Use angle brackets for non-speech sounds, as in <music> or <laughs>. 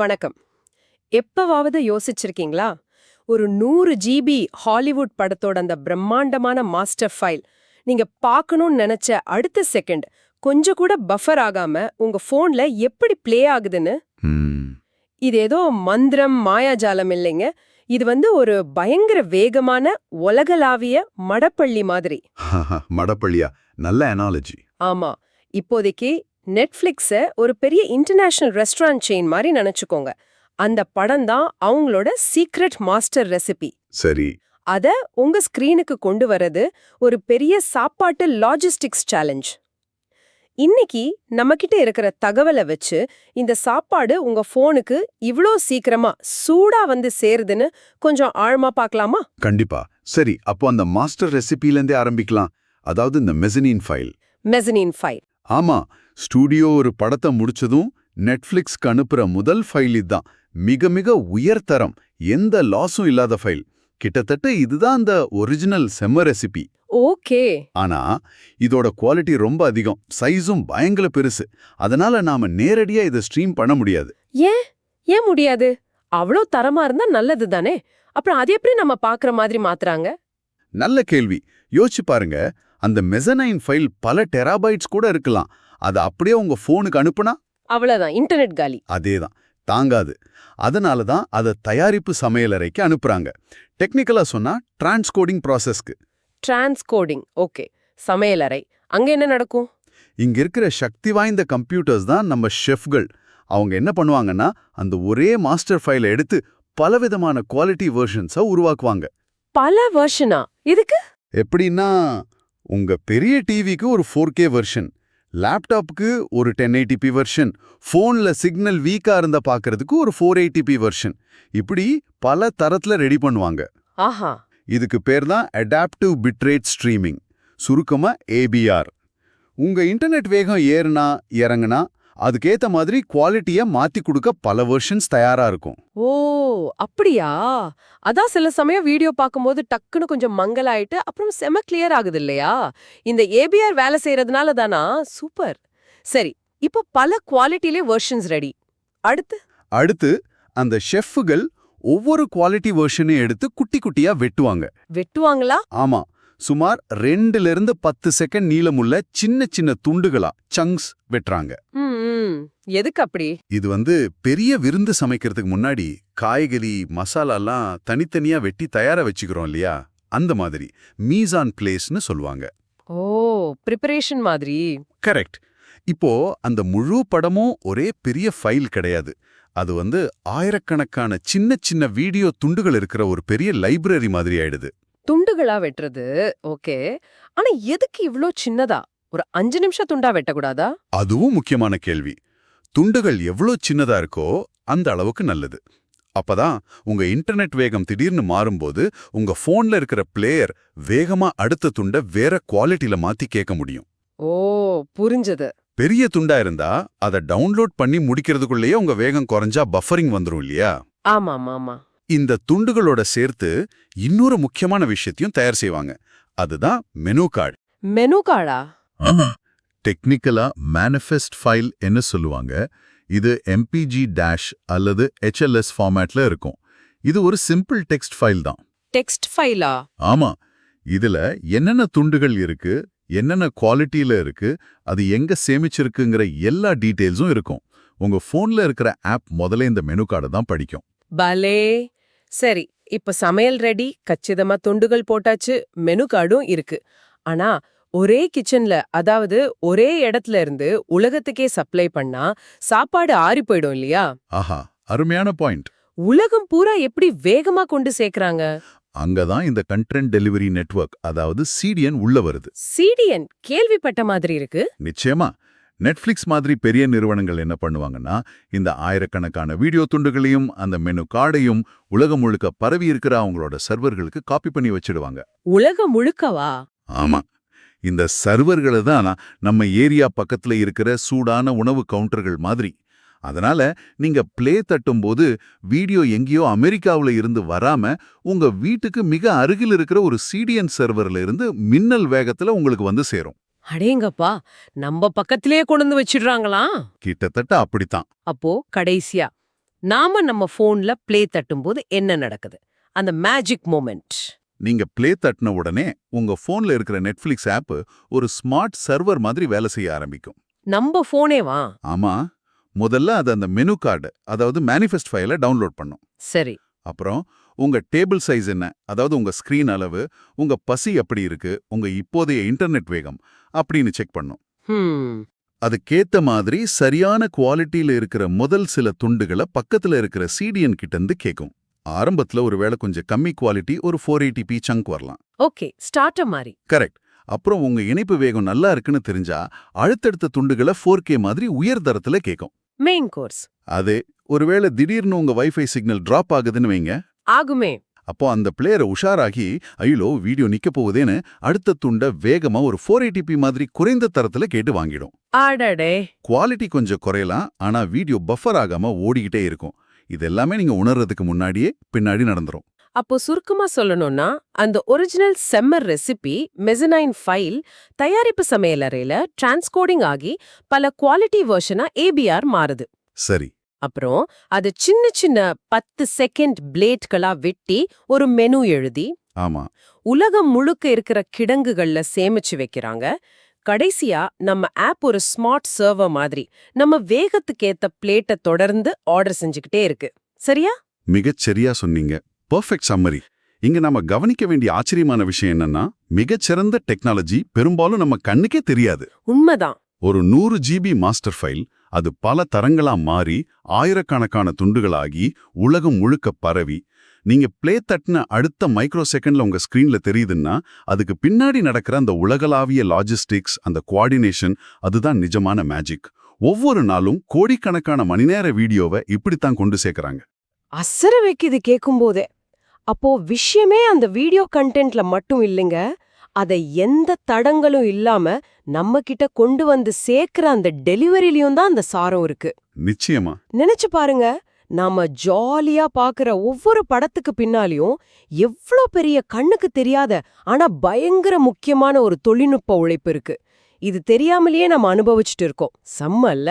வணக்கம். எப்பவாவது யோசிச்சிருக்கீங்களா? ஒரு நூறு ஜிபி ஹாலிவுட் படத்தோட அந்த பிரம்மாண்டமான மாஸ்டர் ஃபைல். நீங்க பார்க்கணும்னு நினைச்ச அடுத்த செகண்ட் கொஞ்சம் கூட பஃபர் ஆகாம உங்க போன்ல எப்படி ப்ளே ஆகுதுன்னு? இது ஏதோ மந்திரம் மாயாஜாலம் இல்லைங்க. இது வந்து ஒரு பயங்கர வேகமான உலகளாவிய மடப்பள்ளி மாதிரி. <laughs> மடப்பள்ளியா? நல்ல அனாலஜி ஆமா. இப்போதைக்கு நெட்ஃபிளிக்ஸ ஒரு பெரிய இன்டர்நேஷனல் ரெஸ்டாரண்ட் செயின் மாதிரி நினைச்சுக்கோங்க. அந்த படம் தான் அவங்களோட சீக்ரெட் மாஸ்டர் ரெசிபி சரி. அத உங்க ஸ்கிரீனுக்கு கொண்டு வரது ஒரு பெரிய சாப்பாட்டு லாஜிஸ்டிக்ஸ் சேலஞ்ச் இன்னைக்கு நம்மகிட்ட இருக்கிற தகவலை வச்சு இந்த சாப்பாடு உங்க போனுக்கு இவ்ளோ சீக்கிரமா சூடா வந்து சேருதுன்னு கொஞ்சம் ஆழமா பார்க்கலாமா? கண்டிப்பா. சரி அப்போ அந்த மாஸ்டர் ரெசிபிலேருந்தே ஆரம்பிக்கலாம். அதாவது இந்த மெசனின் ஃபைல் மெசனின் ஃபைல் ஆமா. ஸ்டூடியோ ஒரு படத்தை முடிச்சதும் நெட்ஃபிளிக்ஸ்க்கு அனுப்புற முதல் ஃபைல் இதுதான் மிக மிக உயர்தரம் எந்த லாஸும் இல்லாத ஃபைல். கிட்டத்தட்ட இதுதான் அந்த ஒரிஜினல் செம்ம ரெசிபி. ஓகே. ஆனா இதோட குவாலிட்டி ரொம்ப அதிகம். சைஸும் பயங்கர பெருசு. அதனால நாம நேரடியா இதை ஸ்ட்ரீம் பண்ண முடியாது. ஏன்? ஏன் முடியாது? அவ்வளோ தரமா இருந்தா நல்லது தானே? அப்புறம் அது எப்படி நம்ம பாக்குற மாதிரி மாத்துறாங்க? நல்ல கேள்வி. யோசிச்சு பாருங்க. அந்த மெசனைன் ஃபைல் பல டெராபைட்ஸ் கூட இருக்கலாம். அதை அப்படியே உங்க ஃபோனுக்கு அனுப்புனா? அவ்வளவுதான் இன்டர்நெட் காலி. அதேதான். தாங்காது. அதனால தான் அதை தயாரிப்பு சமையலறைக்கு அனுப்புறாங்க. டெக்னிக்கலா சொன்னா டிரான்ஸ்கோடிங் ப்ராசஸ்க்கு டிரான்ஸ்கோடிங் ஓகே சமையலறை. அங்க என்ன நடக்கும்? இங்க இருக்கிற சக்தி வாய்ந்த கம்ப்யூட்டர்ஸ் தான் நம்ம ஷெஃப்கள் அவங்க என்ன பண்ணுவாங்கன்னா அந்த ஒரே மாஸ்டர் ஃபைலை எடுத்து பலவிதமான குவாலிட்டி வெர்ஷன்ஸை உருவாக்குவாங்க. பல வெர்ஷனா இதுக்கு எப்படின்னா உங்க பெரிய டிவிக்கு ஒரு ஃபோர் கே வெர்ஷன் லேப்டாப்புக்கு ஒரு டென் எயிட்டிபி வெர்ஷன் ஃபோனில் சிக்னல் வீக்கா இருந்தா பார்க்கறதுக்கு ஒரு ஃபோர் எயிட்டிபி வெர்ஷன் இப்படி பல தரத்துல ரெடி பண்ணுவாங்க. ஆஹா. இதுக்கு பேர் தான் அடாப்டிவ் பிட்ரேட் ஸ்ட்ரீமிங் சுருக்கமா ஏபிஆர் உங்க இன்டர்நெட் வேகம் ஏறுனா இறங்குனா அதுக்கேத்த மாதிரி குவாலிட்டியை மாத்தி கொடுக்க பல வெர்ஷன்ஸ் தயாரா இருக்கும். ஓ அப்படியா? அதான் சில சமயம் வீடியோ பார்க்கும்போது டக்குன்னு கொஞ்சம் மங்கலாயிட்டு அப்புறம் செம கிளியர் ஆகுது இல்லையா இந்த ஏபிஆர் வேலை செய்யறதுனால தானா? சூப்பர். சரி இப்போ பல குவாலிட்டிலே வெர்ஷன்ஸ் ரெடி அடுத்து? அடுத்து அந்த ஷெஃப்புகள் ஒவ்வொரு குவாலிட்டி வெர்ஷனையும் எடுத்து குட்டி குட்டியா வெட்டுவாங்க. வெட்டுவாங்களா? ஆமா. சுமார் ரெண்டுல இருந்து பத்து செகண்ட் நீளமுள்ள சின்ன சின்ன துண்டுகளா சங்க்ஸ் வெட்டுறாங்க. எதுக்கு அப்படி? இது வந்து பெரிய விருந்து சமைக்கிறதுக்கு முன்னாடி காய்கறி மசாலாலாம் தனித்தனியா வெட்டி தயாரா வச்சுக்கிறோம் இல்லையா? அந்த மாதிரி. மீசான் பிளேஸ்னு சொல்லுவாங்க. ஓ ப்ரிப்பரேஷன் மாதிரி. கரெக்ட் இப்போ அந்த முழு படமும் ஒரே பெரிய ஃபைல் கிடையாது. அது வந்து ஆயிரக்கணக்கான சின்ன சின்ன வீடியோ துண்டுகள் இருக்கிற ஒரு பெரிய லைப்ரரி மாதிரி ஆயிடுது. துண்டுகளா வெட்டுறது? ஓகே. ஆனா எதுக்கு இவ்ளோ சின்னதா? ஒரு அஞ்சு நிமிஷம் துண்டா வெட்டக்கூடாதா? அதுவும் முக்கியமான கேள்வி. துண்டுகள் எவ்வளோ சின்னதா இருக்கோ அந்த அளவுக்கு நல்லது. அப்பதான் உங்க இன்டர்நெட் வேகம் திடீர்னு மாறும்போது உங்க போன்ல இருக்கிற பிளேயர் வேகமா அடுத்த துண்டை வேற குவாலிட்டில மாத்தி கேட்க முடியும். ஓ புரிஞ்சது. பெரிய துண்டா இருந்தா அதை டவுன்லோட் பண்ணி முடிக்கிறதுக்குள்ளேயே உங்க வேகம் குறைஞ்சா பஃபரிங் வந்துரும் இல்லையா? ஆமா ஆமா ஆமா இந்த துண்டுகளோட சேர்த்து இன்னொரு முக்கியமான விஷயத்தையும் தயார் செய்வாங்க. அதுதான் மெனு கார்டு மெனு கார்டா டெக்னிக்கலா மேனிஃபெஸ்ட் ஃபைல் என்ன சொல்லுவாங்க. இது எம்பிஜி டேஷ் அல்லது ஹெச்எல்எஸ் ஃபார்மேட்ல இருக்கும். இது ஒரு சிம்பிள் டெக்ஸ்ட் ஃபைல் தான். டெக்ஸ்ட் ஃபைலா ஆமா. இதுல என்னென்ன துண்டுகள் இருக்கு என்னென்ன குவாலிட்டியில இருக்கு அது எங்க சேமிச்சிருக்குங்கிற எல்லா டீட்டெயில்ஸும் இருக்கும். உங்க போன்ல இருக்கிற ஆப் முதல்ல இந்த மெனு கார்டை தான் படிக்கும். பலே! சரி இப்ப சமையல் ரெடி கச்சிதமா துண்டுகள் போட்டாச்சு மெனு கார்டும் இருக்கு. ஆனா ஒரே கிச்சன்ல அதாவது ஒரே இடத்துல இருந்து உலகத்துக்கே சப்ளை பண்ணா சாப்பாடு ஆறி போயிடும் இல்லையா? ஆஹா அருமையான பாயிண்ட். உலகம் பூரா எப்படி வேகமா கொண்டு சேர்க்கறாங்க? அங்கதான் இந்த கண்டென்ட் டெலிவரி நெட்வொர்க் அதாவது சிடிஎன் உள்ள வருது. சிடிஎன் கேள்விப்பட்ட மாதிரி இருக்கு. நிச்சயமா. நெட்ஃபிளிக்ஸ் மாதிரி பெரிய நிறுவனங்கள் என்ன பண்ணுவாங்கன்னா இந்த ஆயிரக்கணக்கான வீடியோ துண்டுகளையும் அந்த மெனு கார்டையும் உலகம் முழுக்க பரவி இருக்கிற அவங்களோட சர்வர்களுக்கு காப்பி பண்ணி வச்சிடுவாங்க. உலகம் முழுக்கவா? ஆமா. இந்த சர்வர்களை தான் நம்ம ஏரியா பக்கத்துல இருக்கிற சூடான உணவு கவுண்டர்கள் மாதிரி. அதனால நீங்க ப்ளே தட்டும்போது வீடியோ எங்கேயோ அமெரிக்காவுல இருந்து வராம உங்க வீட்டுக்கு மிக அருகில் இருக்கிற ஒரு சிடிஎன் சர்வர்ல இருந்து மின்னல் வேகத்துல உங்களுக்கு வந்து சேரும். அடேங்கப்பா நம்ம பக்கத்திலேயே கொண்டு வந்து வச்சிடுறாங்களா கிட்டத்தட்ட அப்படித்தான். அப்போ கடைசியா நாம நம்ம போன்ல ப்ளே தட்டும்போது என்ன நடக்குது? அந்த மேஜிக் மொமெண்ட். நீங்க ப்ளே தட்டின உடனே உங்க போன்ல இருக்கிற நெட்ஃபிளிக்ஸ் ஆப் ஒரு ஸ்மார்ட் சர்வர் மாதிரி வேலை செய்ய ஆரம்பிக்கும். நம்ம போனே வா ஆமா. முதல்ல அது அந்த மெனு கார்டு அதாவது மேனிஃபெஸ்ட் ஃபைலை டவுன்லோட் பண்ணும். சரி. அப்புறம் உங்க டேபிள் சைஸ் என்ன? அதாவது உங்க ஸ்கிரீன் அளவு உங்க பசி எப்படி இருக்கு? உங்க இப்போதைய இன்டர்நெட் வேகம் அப்படின்னு செக் பண்ணும். அதுக்கேத்த மாதிரி சரியான குவாலிட்டியில இருக்கிற முதல் சில துண்டுகளை பக்கத்துல இருக்கிற சிடிஎன் கிட்ட இருந்து கேட்கும் ஆரம்பத்துல ஒருவேளை கொஞ்சம் கம்மி குவாலிட்டி ஒரு ஃபோர் எயிட்டி பி சங்க் வரலாம். ஓகே ஸ்டார்டர் மாதிரி. கரெக்ட் அப்புறம் உங்க இணைப்பு வேகம் நல்லா இருக்குன்னு தெரிஞ்சா அடுத்தடுத்த துண்டுகளை ஃபோர் கே மாதிரி உயர் தரத்துல கேட்கும் மெயின் கோர்ஸ் அது ஒருவேளை திடீர்னு உங்க வைஃபை சிக்னல் டிராப் ஆகுதுன்னு வைங்க. ஆகுமே. அப்போ அந்த பிளேயரை உஷாராகி ஐயோ வீடியோ நிக்க போகுதேன்னு அடுத்த துண்டை வேகமா ஒரு ஃபோர் எயிட்டிபி மாதிரி குறைந்த தரத்துல கேட்டு வாங்கிடும். ஆடடே குவாலிட்டி கொஞ்சம் குறையலாம் ஆனா வீடியோ பஃபர் ஆகாம ஓடிக்கிட்டே இருக்கும். இது எல்லாமே நீங்க உணர்றதுக்கு முன்னாடியே பின்னாடி நடந்துரும். அப்போ சுருக்கமா சொல்லணும்னா அந்த ஒரிஜினல் செம்மர் ரெசிபி மெசனைன் ஃபைல் தயாரிப்பு சமையலறையில டிரான்ஸ்கோடிங் ஆகி பல குவாலிட்டி வெர்ஷனா ஏபிஆர் மாறுது. சரி. அப்புறம் அது சின்ன சின்ன பத்து செகண்ட் பிளேட்களா வெட்டி ஒரு மெனு எழுதி ஆமா. உலகம் முழுக்க இருக்கிற கிடங்குகள்ல சேமிச்சு வைக்கிறாங்க. கடைசியா நம்ம ஆப் ஒரு ஸ்மார்ட் சர்வர் மாதிரி நம்ம வேகத்துக்கேத்த பிளேட்டை தொடர்ந்து ஆர்டர் செஞ்சுக்கிட்டே இருக்கு. சரியா? மிகச் சரியா சொன்னீங்க. பெர்ஃபெக்ட் சம்மரி இங்க நாம கவனிக்க வேண்டிய ஆச்சரியமான விஷயம் என்னன்னா மிகச்சிறந்த டெக்னாலஜி பெரும்பாலும் நம்ம கண்ணுக்கே தெரியாது. உண்மைதான். ஒரு நூறு ஜிபி மாஸ்டர் ஃபைல் அது பல தரங்களா மாறி ஆயிரக்கணக்கான துண்டுகளாகி உலகம் முழுக்க பரவி. நீங்க பிளே தட்டின அடுத்த மைக்ரோ செகண்ட்ல உங்க ஸ்கிரீன்ல தெரியுதுன்னா அதுக்கு பின்னாடி நடக்கிற அந்த உலகளாவிய லாஜிஸ்டிக்ஸ் அந்த கோஆர்டினேஷன் அதுதான் நிஜமான மேஜிக் ஒவ்வொரு நாளும் கோடிக்கணக்கான மணி நேர வீடியோவை இப்படித்தான் கொண்டு சேர்க்கறாங்க. அசர வைக்குது கேக்கும்போதே. அப்போ விஷயமே அந்த வீடியோ கண்டென்ட்ல மட்டும் இல்லைங்க. அத எந்த தடங்களும் இல்லாம நம்ம கிட்ட கொண்டு வந்து சேர்க்கிற அந்த டெலிவரிலயும் தான் அந்த சாரம் இருக்கு. நிச்சயமா. நினைச்சு பாருங்க நாம ஜாலியா பாக்குற ஒவ்வொரு படத்துக்கு பின்னாலையும் எவ்ளோ பெரிய கண்ணுக்கு தெரியாத ஆனா பயங்கர முக்கியமான ஒரு தொழில்நுட்ப உழைப்பு இருக்கு. இது தெரியாமலேயே நம்ம அனுபவிச்சுட்டு இருக்கோம். செம்மல்ல.